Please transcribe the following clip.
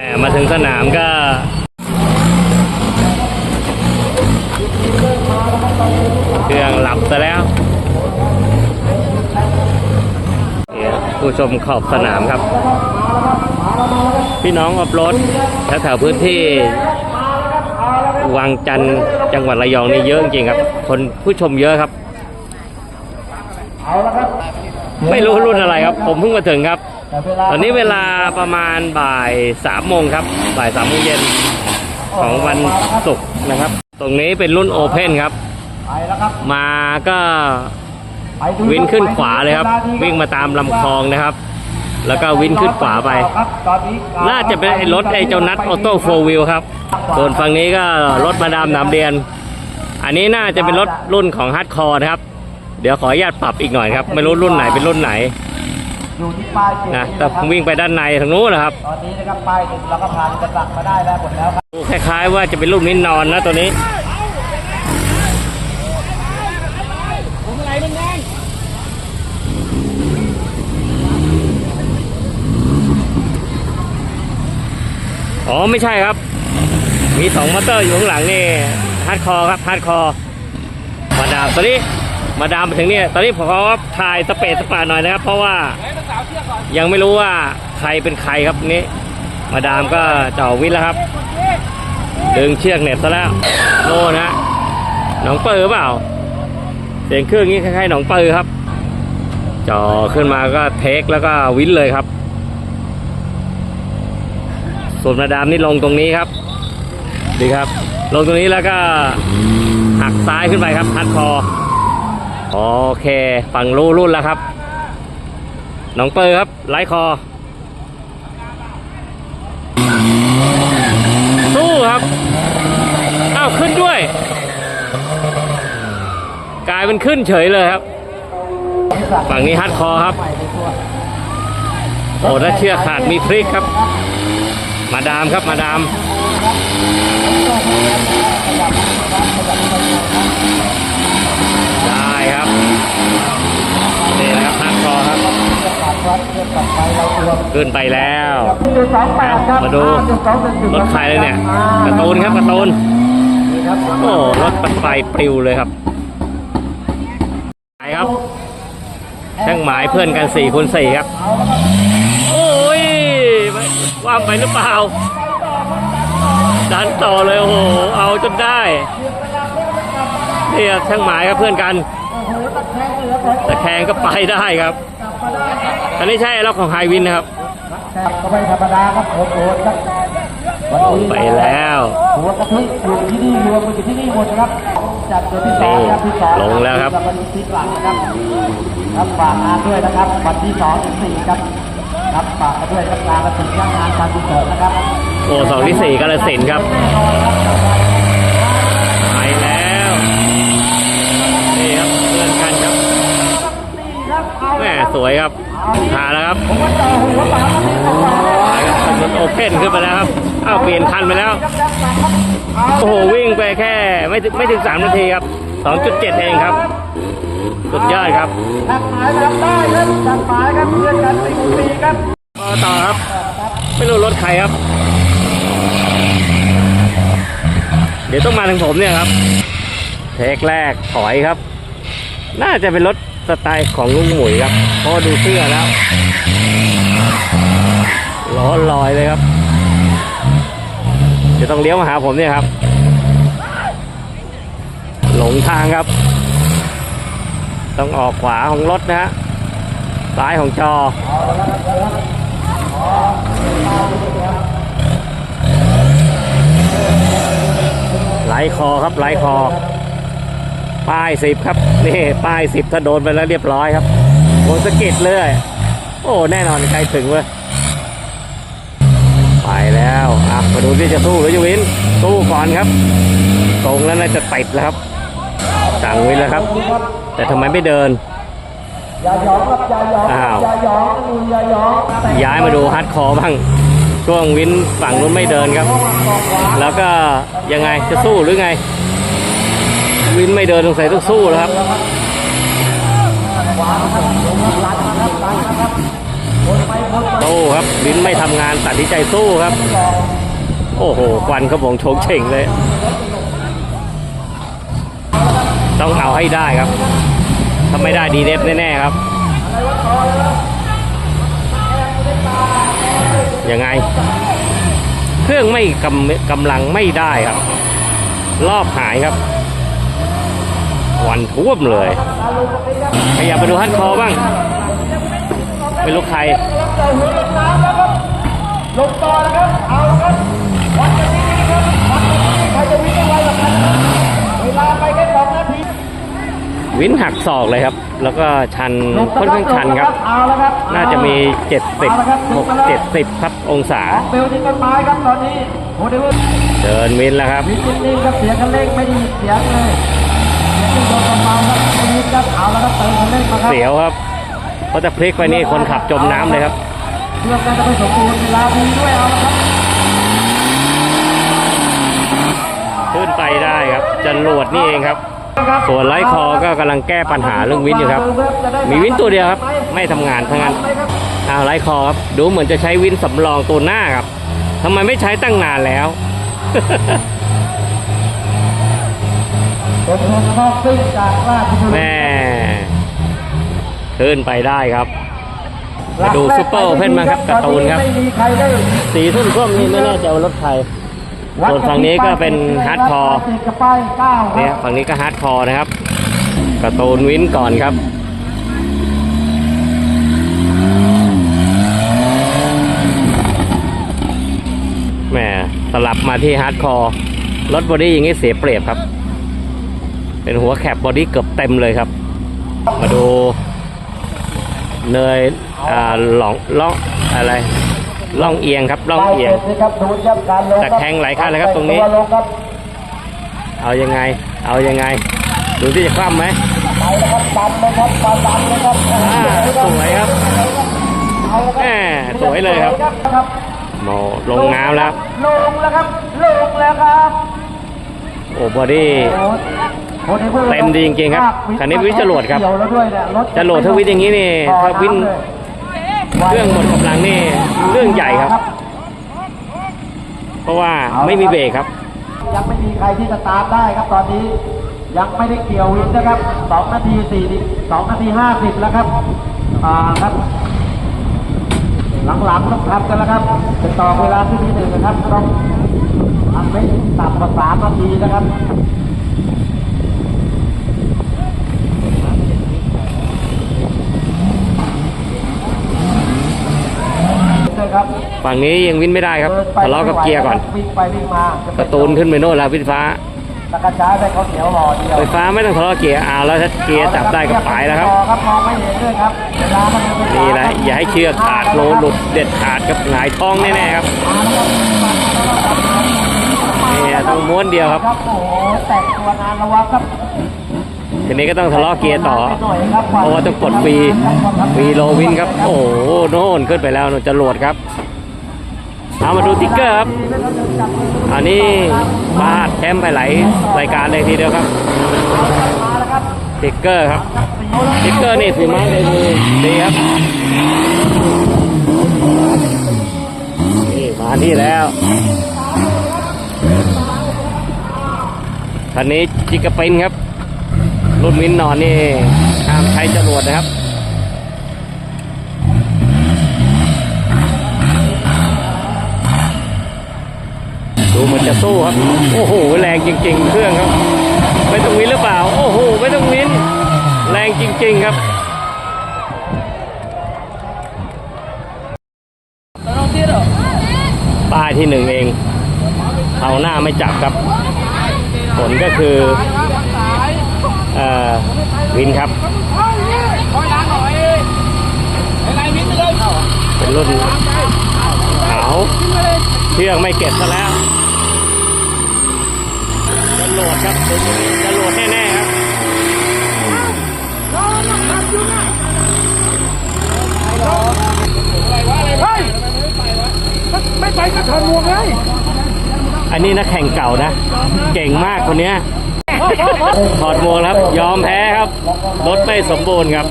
มมาถึงสนามก็เครื่องหลับซะแล้วผู้ชมขอบสนามครับ พี่น้องออฟรถแถวพื้นที่วังจันทร์จังหวัดระยองนี่เยอะจริงครับ คนผู้ชมเยอะครับ ไม่รู้รุ่นอะไรครับ ผมเพิ่งมาถึงครับ ตอนนี้เวลาประมาณบ่ายสามโมงครับ บ่ายสามโมงเย็นของวันศุกร์นะครับ ตรงนี้เป็นรุ่นโอเพนครับไปแล้วครับมาก็ไปดูวินขึ้นขวาเลยครับ วิ่งมาตามลำคลองนะครับ แล้วก็วินขึ้นขวาไปครับตอนนี้น่าจะเป็นไอ้รถไอ้เจ้านัดออโต้โฟวิลครับ ส่วนฝั่งนี้ก็รถมาดามหนามเดียน อันนี้น่าจะเป็นรถรุ่นของฮาร์ดคอร์นะครับ เดี๋ยวขออนุญาตปรับอีกหน่อยครับ ไม่รู้รุ่นไหนเป็นรุ่นไหน อยู่ที่ป้ายเจ็ดนะแต่ผมวิ่งไปด้านในทางนู้นนะครับตอนนี้นะครับป้ายหนึ่งเราก็ผ่านกระสักมาได้แล้วหมดแล้วครับดูคล้ายๆว่าจะเป็นรุ่นนี้นอนนะตัวนี้อ๋อไม่ใช่ครับ มีสองมอเตอร์อยู่ข้างหลังนี่ฮาร์ดคอร์ครับฮาร์ดคอร์มาดามตอนนี้มาดามมาถึงเนี่ยตอนนี้ผมขอถ่ายสเปซสปาหน่อยนะครับ เพราะว่า ยังไม่รู้ว่าใครเป็นใครครับนี้มาดามก็เจ่อวิทแล้วครับ ดึงเชือกเหน็บซะแล้วโน่นฮะหนองเปิลเปล่า เสียงเครื่องนี้คล้ายๆหนองเปิลครับจ่อขึ้นมาก็เทคแล้วก็วินเลยครับ ส่วนมาดามนี่ลงตรงนี้ครับ ดีครับ ลงตรงนี้แล้วก็หักซ้ายขึ้นไปครับฮัดคอ โอเค ฝั่งรูรุ่นแล้วครับ น้องเปิลครับไล่คอ สู้ครับอ้าวขึ้นด้วย กลายเป็นขึ้นเฉยเลยครับ ฝั่งนี้ฮัดคอครับ โอ้ถ้าเชือกขาดมีพลิกครับ มาดามครับมาดามได้ครับ นี่นะครับฮัดคอครับ ขึ้นไปแล้วหนึ่งสองแปดครับมาดูรถใครเลยเนี่ยการ์ตูนครับการ์ตูนนี่ครับโอ้รถไฟปลิวเลยครับไปครับช่างหมายเพื่อนกันสี่คูณสี่ครับ โอ้ยว่ามไปหรือเปล่าดันต่อเลยโอ้โหเอาจนได้เนี่ครับช่างหมายครับเพื่อนกัน ตะแคงก็ไปได้ครับอันนี้ใช่แล้วของไฮวินนะครับแซ่บก็ไม่ธรรมดาครับโหดโหดครับวันนี้ไปแล้วหัวกะทิอยู่ที่นี่รวมกันอยู่ที่นี่หมดนะครับจัดตัวที่สองครับที่สองลงแล้วครับวันนี้ที่หลังนะครับครับฝากงานด้วยนะครับ วันที่สองถึงสี่ครับครับฝากกันด้วยครับงานกระถิ่นย่างงานการกุศลนะครับโอ้สองที่สี่กาลสินธุ์ครับ ไปแล้ว นี่ครับเพื่อนกันครับแม่ สวยครับหาแล้วครับไปครับถนนโอเพ่นขึ้นไปแล้วครับอ้าวเปลี่ยนคันไปแล้ว โอ้โหวิ่งไปแค่ไม่ถึงไม่ถึงสามนาทีครับ2.7เองครับ สุดยอดครับจัดหมายทำได้ครับจัดหมายครับเพื่อนกันสี่คูณสี่ครับก็ต่อครับ ไม่รู้รถใครครับ เดี๋ยวต้องมาทางผมเนี่ยครับ เทคแรกถอยครับ น่าจะเป็นรถ สไตล์ของลุงหมุยครับพราะดูเสื้อแล้วล้อลอยเลยครับเดี๋ยวต้องเลี้ยวมาหาผมเนี่ยครับ หลงทางครับ ต้องออกขวาของรถนะฮะซ้ายของจอไหลคอครับไหลคอ ป้ายสิบครับ นี่ป้ายสิบถ้าโดนไปแล้วเรียบร้อยครับโดนสะกิดเลย โอ้แน่นอนใครถึงเว้ยไปแล้วอะมาดูที่จะสู้หรือจะวินสู้ก่อนครับ ตรงแล้วน่าจะติดแล้วครับสั่งวินแล้วครับ แต่ทำไมไม่เดินอย่าหยองครับอย่าหยองอ้าวอย่าหยองอย่าหยองย้ายมาดูฮาร์ดคอร์บ้างช่วงวินฝั่งนู้นไม่เดินครับ แล้วก็ยังไงจะสู้หรือไง วินไม่เดินสงสัยต้องสู้แล้วครับคนไปคนมาสู้ครับลิ้นไม่ทำงานตัดสินใจสู้ครับ โอ้โหควันขโมงโชงเฉ่งเลย ต้องเอาให้ได้ครับถ้าไม่ได้ดีเด็ดแน่ๆครับยังไง เครื่องไม่กำกำลังไม่ได้ครับ รอบหายครับ วันท่วมเลยขยับไปดูฮัดคอบ้างไม่รู้ใครลงต่อนะครับ เอาละครับวัดกันนี้นะครับวัดกันนี้ใครจะวิ่งได้ไวกว่ากันนะครับเวลาไปแค่สองนาทีวินหักศอกเลยครับ แล้วก็ชันลงค่อนข้างชันครับเอาละครับ น่าจะมี 70 6 70ครับองศาเบลที่ต้นไม้ครับตอนนี้โมเดลเดินวินแล้วครับวินนิ่งๆครับเสียงคันเร่งไม่ได้ยินเสียงเลยเสียง ที่โดนเบาๆครับไม่ยินครับเอาละครับเติมคนเร่งมาครับเสียวครับเพราจะพลิกไปนี่คนขับจมน้ำเลยครับเพื่อการจะไปสมบูรณ์เวลาดีด้วยเอาละครับขึ้นไปได้ครับจรวดนี่เองครับ ส่วนไร้คอก็กำลังแก้ปัญหาเรื่องวินอยู่ครับ มีวินตัวเดียวครับ ไม่ทำงานทั้งนั้นอ้าวไร้คอครับดูเหมือนจะใช้วินสำรองตัวหน้าครับทำไมไม่ใช้ตั้งนานแล้ว เป็นคนนอกซึ่งจากราชบุรีแม่ขึ้นไปได้ครับมาดูซุปเปอร์โอเพ่นบ้าครับการ์ตูนครับไม่มีสีทุ่นส้มนี่ไม่แน่ใจว่ารถใครส่วนฝั่งนี้ก็เป็นฮาร์ดคอร์เนี่ยฝั่งนี้ก็ฮาร์ดคอร์นะครับการ์ตูนวินก่อนครับแหมสลับมาที่ฮาร์ดคอร์รถบอดี้อย่างนี้เสียเปรียบครับ เป็นหัวแคปบอดี้เกือบเต็มเลยครับ มาดูเนยอ่าหลองล่องอะไรล่องเอียงครับล่องเอียงป้าจ็ดนะครับดูครับการลงแต่แข้งหลายขั้นเลยครับตรงนี้ตัวลงครับเอายังไง เอายังไง ดูที่จะคว่ำไหมไปแล้วครับดันนะครับมาดันนะครับอ่าสวยครับเอาละแหครับมสวยเลยครับครับโมลงน้ำแล้วลงแล้วครับลงแล้วครับ โอ้บอดี้โอ้โห เต็มดีจริงๆครับคันนี้วินจรวดครับเกี่ยวแล้วด้วยเนี่ยรถจรวดถ้าวินอย่างนี้นี่ถ้าวินเครื่องหมดกำลังนี่เรื่องใหญ่ครับ เพราะว่าไม่มีเบรกครับ ยังไม่มีใครที่จะตามได้ครับตอนนี้ยังไม่ได้เกี่ยววินนะครับสองนาทีสี่สองนาทีห้าสิบแล้วครับอ่าครับหลังๆต้องทำกันแล้วครับจะต่อเวลาที่ที่หนึ่งนะครับต้องทำไม่ต่ำกว่าสามนาทีนะครับเลยครับ ฝั่งนี้ยังวินไม่ได้ครับทะเลาะกับเกียร์ก่อนวิ่งไปวิ่งมาการะตูนขึ้นไปโน่นแล้ววินฟ้าตะกระจายไปเขาวเหนียวห่อเดียวไฟฟ้าไม่ต้องทะเลาะเกียร์เอาแล้วถ้าเกียร์จับได้ก็ไปแล้วครับครับมองไม่เห็นด้วยครับเวลามันเป็นนี่แหละอย่าให้เชือกขาดโลหลุดเด็ดขาดครับหงายท้องแน่ๆครับนี่ต้องม้วนเดียวครับครับโอ้โหแตกตัวนานระวังครับทีนี้ก็ต้องทะเลาะเกียร์ต่อเพราะว่าต้องกดฟรีฟรีโลวินครับ โอ้โหโน่นขึ้นไปแล้วโน่นจรวดครับ เอามาดูติ๊กเกอร์ครับ อันนี้พลาดแชมป์ไปหลายรายการเลยทีเดียวครับ ติ๊กเกอร์ครับ ติ๊กเกอร์นี่ฝีไม้ลายมือดีครับ นี่มาที่แล้วคันนี้จิกกระปินครับ รุ่นมินนอนนี่ห้ามใช้จรวดนะครับ ดูมัน จะสู้ครับ โอ้โห แรงจริง ๆ เครื่องครับ ไม่ต้องวินหรือเปล่า โอ้โห ไม่ต้องวิน แรงจริง ๆ ครับป้ายที่หนึ่งเอง เอาหน้าไม่จับครับ ผลก็คืออ่อวินครับ เป็นรุ่นขาวเชือกไม่เก็บซะแล้ว ลดครับจะโหลดแน่ๆครับไม่ไปก็ถอดหมวกเลยอันนี้นักแข่งเก่านะ เก่งมากคนเนี้ยถอดหมวกแล้วครับ ยอมแพ้ครับ รถไม่สมบูรณ์ครับ